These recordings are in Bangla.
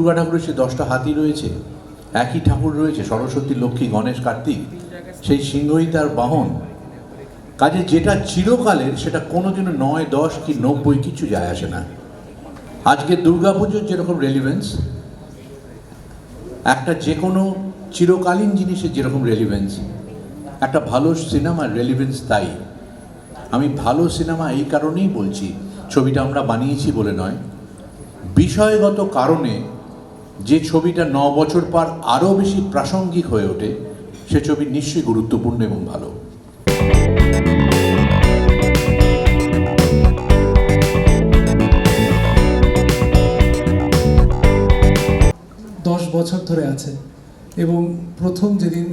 দুর্গা ঠাকুরের সে দশটা হাতি রয়েছে, একই ঠাকুর রয়েছে, সরস্বতী, লক্ষ্মী, গণেশ, কার্তিক, সেই সিংহই তার বাহন। কাজে যেটা চিরকালের, সেটা কোনোদিনও নয়, দশ কি নব্বই কিছু যায় আসে না। আজকে দুর্গাপুজোর যেরকম রেলিভেন্স একটা যে কোনো চিরকালীন জিনিসের যেরকম রেলিভেন্স একটা ভালো সিনেমার রেলিভেন্স তাই। আমি ভালো সিনেমা এই কারণেই বলছি, ছবিটা আমরা বানিয়েছি বলে নয়। বিষয়গত কারণে যে ছবিটা ন বছর পর আরও বেশি প্রাসঙ্গিক হয়ে ওঠে, সে ছবি নিশ্চয়ই গুরুত্বপূর্ণ এবং ভালো। দশ বছর ধরে আছে এবং প্রথম যেদিন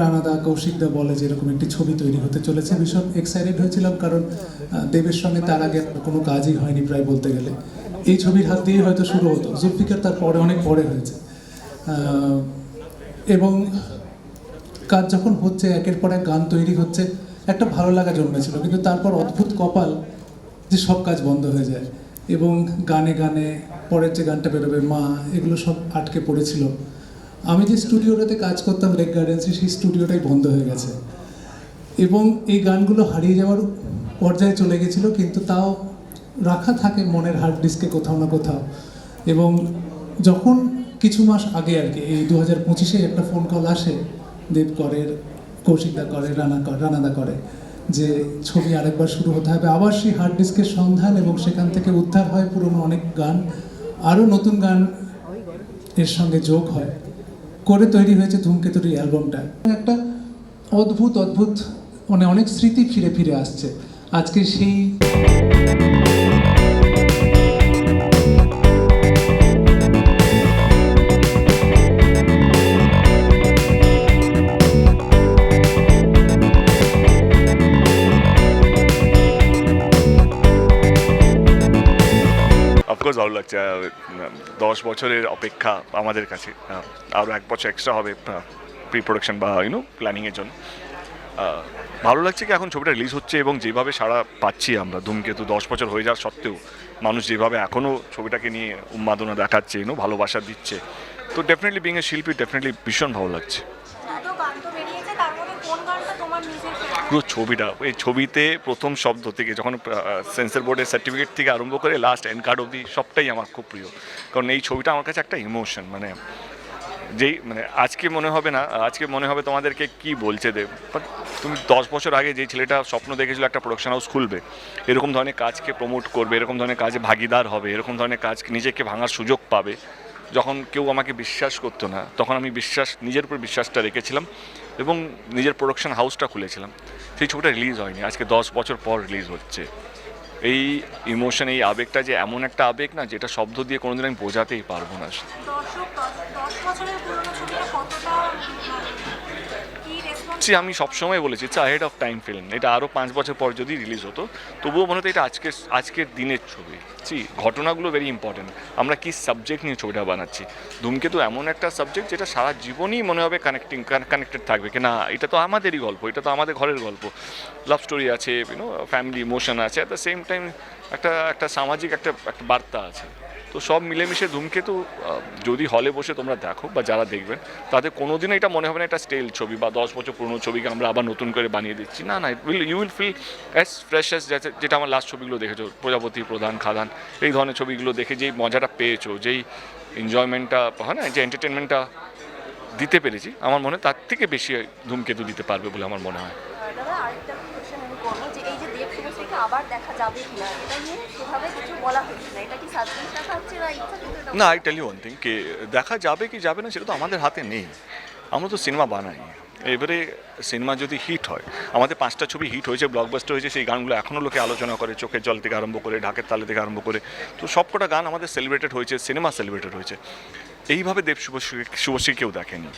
রানাদা কৌশিকদা বলে যে এরকম একটি ছবি তৈরি হতে চলেছে, ভীষণ এক্সাইটেড হয়েছিলাম কারণ দেবের সঙ্গে তার আগে কোনো কাজই হয়নি প্রায় বলতে গেলে। এই ছবির হাত দিয়ে হয়তো শুরু হতো। জুলফিকার তার পরে অনেক পরে হয়েছে। এবং কাজ যখন হচ্ছে, একের পর এক গান তৈরি হচ্ছে, একটা ভালো লাগা জন্মেছিল। কিন্তু তারপর অদ্ভুত কপাল যে সব কাজ বন্ধ হয়ে যায়। এবং গানে গানে পরের যে গানটা বেরোবে, মা, এগুলো সব আটকে পড়েছিল। আমি যে স্টুডিওটাতে কাজ করতাম, লেক গার্ডেন্সে, সেই স্টুডিওটাই বন্ধ হয়ে গেছে। এবং এই গানগুলো হারিয়ে যাওয়ার পর্যায়ে চলে গেছিল, কিন্তু তাও রাখা থাকে মনের হার্ড ডিস্কে কোথাও না কোথাও। এবং যখন কিছু মাস আগে আর কি, এই দু হাজার পঁচিশে একটা ফোন কল আসে, দেব করের কৌশিকদা করে, রানা রানাদা করে যে ছবি আরেকবার শুরু হতে হবে। আবার সেই হার্ড ডিস্কের সন্ধান এবং সেখান থেকে উদ্ধার হয় পুরনো অনেক গান। আরও নতুন গান এর সঙ্গে যোগ হয়। করে তৈরি হয়েছে ধূমকেতুর এই অ্যালবামটা একটা অদ্ভুত অদ্ভুত মানে অনেক স্মৃতি ফিরে ফিরে আসছে। আজকে সেই দশ বছরের অপেক্ষা আমাদের কাছে আরও এক বছর এক্সট্রা হবে প্রি প্রোডাকশন বা ইউনো প্ল্যানিংয়ের জন্য। ভালো লাগছে কি এখন ছবিটা রিলিজ হচ্ছে এবং যেভাবে সারা পাচ্ছি আমরা ধূমকেতু দশ বছর হয়ে যাওয়ার সত্ত্বেও, মানুষ যেভাবে এখনও ছবিটাকে নিয়ে উন্মাদনা দেখাচ্ছে ইউনো ভালোবাসা দিচ্ছে, তো ডেফিনেটলি বিং এ শিল্পী ডেফিনেটলি ভীষণ ভালো লাগছে। পুরো ছবিটা, এই ছবিতে প্রথম শব্দ থেকে যখন সেন্সর বোর্ডের সার্টিফিকেট থেকে আরম্ভ করে লাস্ট এন্ড কার্ড অবধি সবটাই আমার খুব প্রিয়। কারণ এই ছবিটা আমার কাছে একটা ইমোশন মানে যেই মানে আজকে মনে হবে না, আজকে মনে হবে তোমাদেরকে কি বলছে দেব। বাট তুমি দশ বছর আগে যে ছেলেটা স্বপ্ন দেখেছিল একটা প্রোডাকশন হাউস খুলবে, এরকম ধরনের কাজকে প্রমোট করবে, এরকম ধরনের কাজে ভাগিদার হবে, এরকম ধরনের কাজ নিজেকে ভাঙার সুযোগ পাবে, যখন কেউ আমাকে বিশ্বাস করতো না, তখন আমি বিশ্বাস, নিজের উপর বিশ্বাসটা রেখেছিলাম। এবং নিজের প্রোডাকশন হাউসটা খুলেছিলাম। সেই ছবিটা রিলিজ হয়নি। আজকে দশ বছর পর রিলিজ হচ্ছে। এই ইমোশন এই আবেগটা যে এমন একটা আবেগ না, যেটা শব্দ দিয়ে কোনোদিন আমি বোঝাতেই পারব না। সে আমি সবসময় বলেছি it's ahead of time film এটা আরও পাঁচ বছর পর যদি রিলিজ হতো, তবুও মনে হতো এটা আজকের আজকের দিনের ছবি। সি ঘটনাগুলো ভেরি ইম্পর্টেন্ট আমরা কি সাবজেক্ট নিয়ে ছবিটা বানাচ্ছি? ধূমকেতু এমন একটা সাবজেক্ট যেটা সারা জীবনই মনে হবে কানেক্টিং কানেক্টেড থাকবে কি না এটা তো আমাদেরই গল্প, এটা তো আমাদের ঘরের গল্প। লাভ স্টোরি আছে ইউনো ফ্যামিলি ইমোশন আছে অ্যাট দ্য সেম টাইম একটা একটা সামাজিক একটা একটা বার্তা আছে। তো সব মিলেমিশে ধূমকেতু যদি হলে বসে তোমরা দেখো বা যারা দেখবেন তাদের কোনোদিনও এটা মনে হবে না, এটা স্টেল ছবি বা দশ বছর পুরনো ছবিকে আমরা আবার নতুন করে বানিয়ে দিচ্ছি। না না will you will feel as fresh as যেটা আমার লাস্ট ছবিগুলো দেখেছ, প্রজাপতি, প্রধান, খাদান, এই ধরনের ছবিগুলো দেখে যেই মজাটা পেয়েছ, যেই এনজয়মেন্টটা হয় না, যে এন্টারটেনমেন্টটা দিতে পেরেছি, আমার মনে হয় তার থেকে বেশি ধূমকেতু দিতে পারবে বলে আমার মনে হয় দাদা আরেকটা কোশ্চেন আমি করব যে এই যে দেব শুভশ্রীকে আবার দেখা যাবে কিনা, এটা নিয়ে সেভাবে কিছু বলা হচ্ছে না। এটা কি সাসপেন্স রাখা হচ্ছে না? ইচ্ছা না I tell you one thing কে দেখা যাবে কি যাবে না সেটা তো আমাদের হাতে নেই। আমরা তো সিনেমা বানাই। এবারে সিনেমা যদি হিট হয়, আমাদের পাঁচটা ছবি হিট হয়েছে ব্লকবাস্টার হয়েছে, সেই গানগুলো এখনও লোকে আলোচনা করে, চোখের জল থেকে আরম্ভ করে, ঢাকের তালে থেকে আরম্ভ করে। তো সবকটা গান আমাদের সেলিব্রেটেড হয়েছে সিনেমা সেলিব্রেটেড হয়েছে। এইভাবে দেব শুভশ্রী শুভশ্রী কেউ দেখেনি।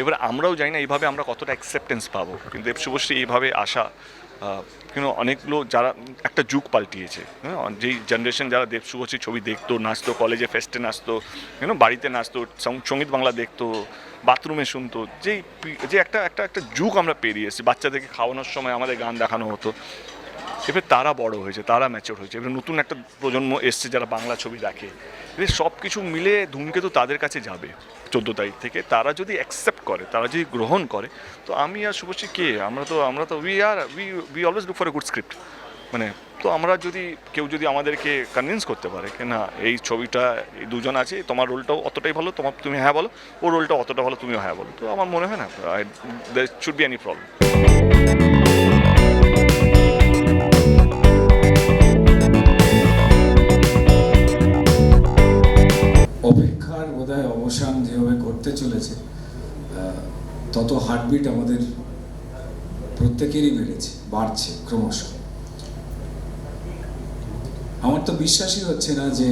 এবার আমরাও জানি না এইভাবে আমরা কতটা অ্যাকসেপ্টেন্স পাবো। কিন্তু দেব শুভশ্রী এইভাবে আসা কিন্তু অনেকগুলো যারা একটা যুগ পাল্টিয়েছে হ্যাঁ? যেই জেনারেশন যারা দেব ছবি দেখতো, নাচতো কলেজে ফেস্টে নাচতো, কেন বাড়িতে নাচতো সংগীত বাংলা দেখতো বাথরুমে শুনতো, যেই যে একটা একটা একটা যুগ আমরা পেরিয়ে এসেছি, বাচ্চাদেরকে খাওয়ানোর সময় আমাদের গান দেখানো হতো। এবার তারা বড় হয়েছে, তারা ম্যাচিওর হয়েছে, এবার নতুন একটা প্রজন্ম এসছে যারা বাংলা ছবি দেখে। এবার সব কিছু মিলে ধূমকেতু তাদের কাছে যাবে। চোদ্দ তারিখ থেকে তারা যদি অ্যাকসেপ্ট করে, তারা যদি গ্রহণ করে, তো আমি আর শুভশ্রী কে? আমরা তো আমরা তো we are we we always look for a good script মানে তো আমরা যদি, কেউ যদি আমাদেরকে কনভিন্স করতে পারে কি না, এই ছবিটা, এই দুজন আছে, তোমার রোলটাও অতটাই ভালো, তোমার, তুমি হ্যাঁ বলো, ওর রোলটা অতটা ভালো, তুমিও হ্যাঁ বলো। তো আমার মনে হয় না there should be any problem তত হার্টবিট আমাদের প্রত্যেকেরই বেড়েছে, বাড়ছে ক্রমশ। আমার তো বিশ্বাসই হচ্ছে না যে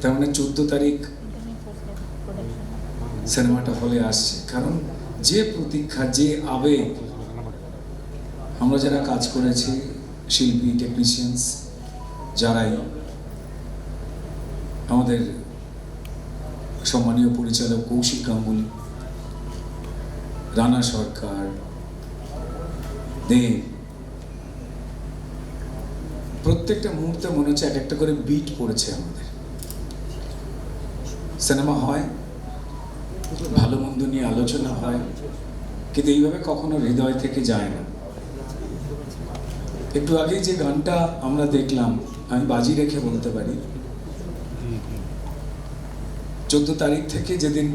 তার মানে চোদ্দ তারিখ সিনেমাটা হলে আসছে। কারণ যে প্রতীক্ষা, যে আবেগ, আমরা যারা কাজ করেছি, শিল্পী টেকনিশিয়ানস যারাই আমাদের সম্মানীয় পরিচালক কৌশিক গাঙ্গুলি রানা সরকার দেব। প্রত্যেকটা মুহূর্তে মনে হচ্ছে এক একটা করে বিট পড়েছে আমাদের। সিনেমা হয় ভালো মন্দ নিয়ে আলোচনা হয় কিন্তু এইভাবে কখনো হৃদয় থেকে যায় না। একটু আগে যে গানটা আমরা দেখলাম আমি বাজি রেখে বলতে পারি। চোদ্দ তারিখ থেকে যেদিন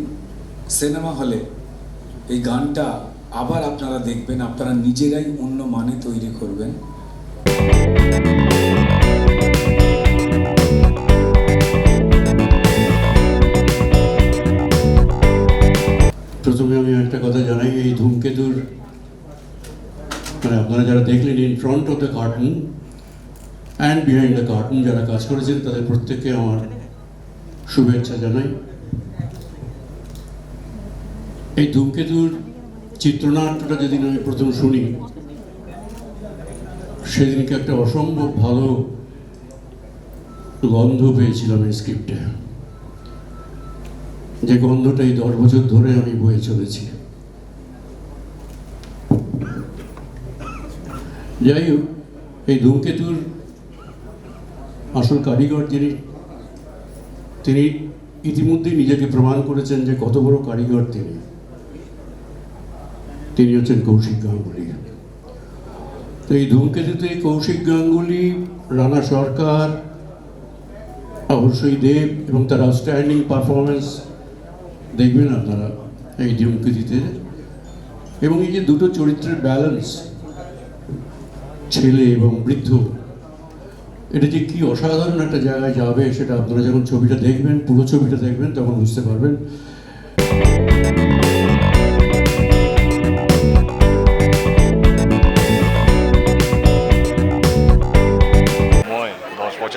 সিনেমা হলে এই গানটা আবার আপনারা দেখবেন, আপনারা নিজেরাই অন্য মানে তৈরি করবেন। প্রথমে আমি একটা কথা জানাই, এই ধূমকেতুর মানে আপনারা যারা দেখলেন in front of the curtain and behind the curtain যারা কাজ করেছেন, তাদের প্রত্যেককে আমার শুভেচ্ছা জানাই। এই ধূমকেতুর চিত্রনাট্যটা যেদিন আমি প্রথম শুনি, সেদিনকে একটা অসম্ভব ভালো গন্ধ পেয়েছিলাম এই স্ক্রিপ্টে। যে গন্ধটা এই দশ বছর ধরে আমি বয়ে চলেছি। যাই হোক, এই ধূমকেতুর আসল কারিগর যিনি, তিনি ইতিমধ্যেই নিজেকে প্রমাণ করেছেন যে কত বড় কারিগর তিনি। তিনি হচ্ছেন কৌশিক গাঙ্গুলি। তো এই ধূমকেতুতে কৌশিক গাঙ্গুলি, রানা সরকার, অবশ্যই দেব এবং তার আউটস্ট্যান্ডিং পারফরমেন্স দেখবেন আপনারা এই ধূমকেতুতে। এবং এই যে দুটো চরিত্রের ব্যালেন্স ছেলে এবং বৃদ্ধ, এটা যে কি অসাধারণ একটা জায়গায় যাবে সেটা আপনারা যখন ছবিটা দেখবেন, পুরো ছবিটা দেখবেন, তখন বুঝতে পারবেন।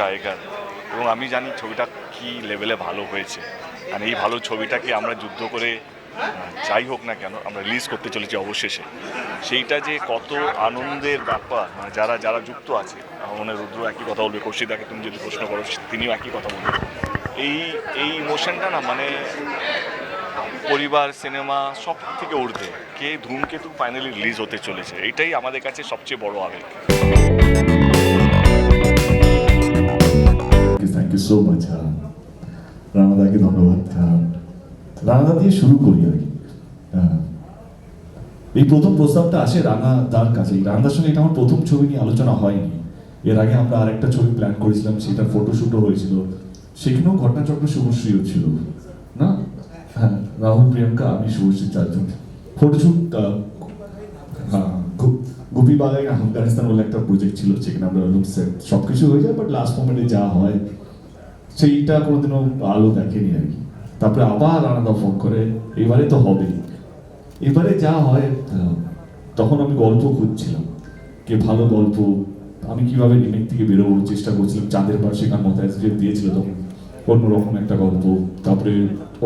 আগেকার এবং আমি জানি ছবিটা কি লেভেলে ভালো হয়েছে। আর এই ভালো ছবিটাকে আমরা যুদ্ধ করে, যাই হোক না কেন, আমরা রিলিজ করতে চলেছি অবশেষে। সেইটা যে কত আনন্দের ব্যাপার মানে যারা যারা যুক্ত আছে, আমার মনে রুদ্র একই কথা বলবে কৌশিদাকে তুমি যদি প্রশ্ন করো, তিনিও একই কথা বলবে। এই এই ইমোশনটা না মানে পরিবার সিনেমা সব থেকে ঊর্ধ্বে। কে ধূমকেতু ফাইনালি রিলিজ হতে চলেছে এটাই আমাদের কাছে সবচেয়ে বড় আবেগ। ইউ সো মাচ রানাদাকে ধন্যবাদ আহ, রানাদা দিয়ে শুরু করি আর কি। আহ, এই প্রথম প্রস্তাবটা আসে রানা দার কাছে রানাদার সঙ্গে এটা আমার প্রথম ছবি নিয়ে আলোচনা হয়নি। এর আগে আমরা আরেকটা ছবি প্ল্যান করেছিলাম সেটার ফটোশ্যুটও হয়েছিল। সেখানেও ঘটনাচক্র শুভশ্রীও ছিল না? হ্যাঁ রাহুল প্রিয়াঙ্কা আমি শুভশ্রী চারজন। ফটোশ্যুট হ্যাঁ গুপি বাগাই আফগানিস্তান বলে একটা প্রজেক্ট ছিল যেখানে আমরা লুক সেট সব কিছু হয়ে যায় বাট লাস্ট মোমেন্টে যা হয় সেইটা কোনোদিনও আলো দেখেনি আর কি। তারপরে আবার আলাদা ফোন করে, এবারে তো হবেই। এবারে যা হয় তখন আমি গল্প খুঁজছিলাম, কে ভালো গল্প, আমি কীভাবে রিমেক থেকে বেরোবো চেষ্টা করছিলাম, চাঁদের পাশে গান মতো দিয়েছিল তখন, অন্যরকম একটা গল্প। তারপরে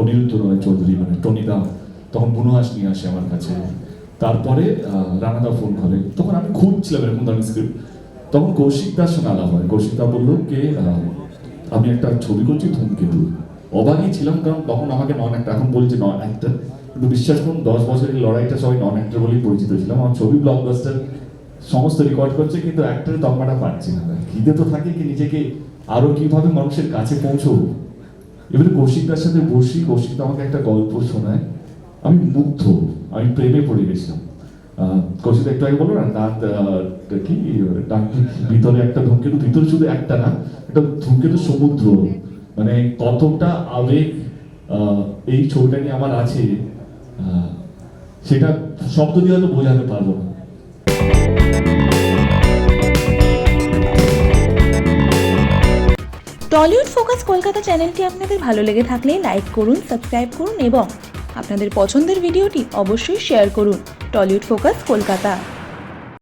অনিল রয় চৌধুরী মানে টনিদা তখন বুনহাস নিয়ে আসে আমার কাছে। তারপরে রানাদা ফোন করে, তখন আমি খুঁজছিলাম এরকম ধরনের স্ক্রিপ্ট তখন কৌশিক দার সঙ্গে হয়। কৌশিক দা বলল, কে আমি একটা ছবি করছি ধূমকেতু অবাকই ছিলাম, কারণ তখন আমাকে নন একটা এখন বলছে নন অ্যাক্টার কিন্তু বিশ্বাস করুন, দশ বছরের লড়াইটা সবাই নন অ্যাক্টার বলেই পরিচিত ছিলাম। আমার ছবি ব্লকবাস্টার সমস্ত রেকর্ড করছে, কিন্তু অ্যাক্টরের দম্মাটা পাচ্ছি না। খিদে তো থাকে কি নিজেকে আরও কীভাবে মানুষের কাছে পৌঁছবো? এবারে কৌশিকদার সাথে বসি, কৌশিক তো আমাকে একটা গল্প শোনায়। আমি মুগ্ধ, আমি প্রেমে পড়ে গেছিলাম। কৌশিক একটু আগে বলো না, দাঁত কি ডান ভিতরে একটা ধূমকেতু, ভিতরে শুধু একটা না, একটা ধূমকেতু সমুদ্র। মানে কতটা আবেগ এই ছবিটা নিয়ে আমার আছে সেটা শব্দ দিয়ে হয়তো বোঝাতে পারব না। টলিউড ফোকাস কলকাতা চ্যানেলটি আপনাদের ভালো লেগে থাকলে লাইক করুন, সাবস্ক্রাইব করুন এবং আপনাদের পছন্দের ভিডিওটি অবশ্যই শেয়ার করুন। টলিউড ফোকাস কলকাতা।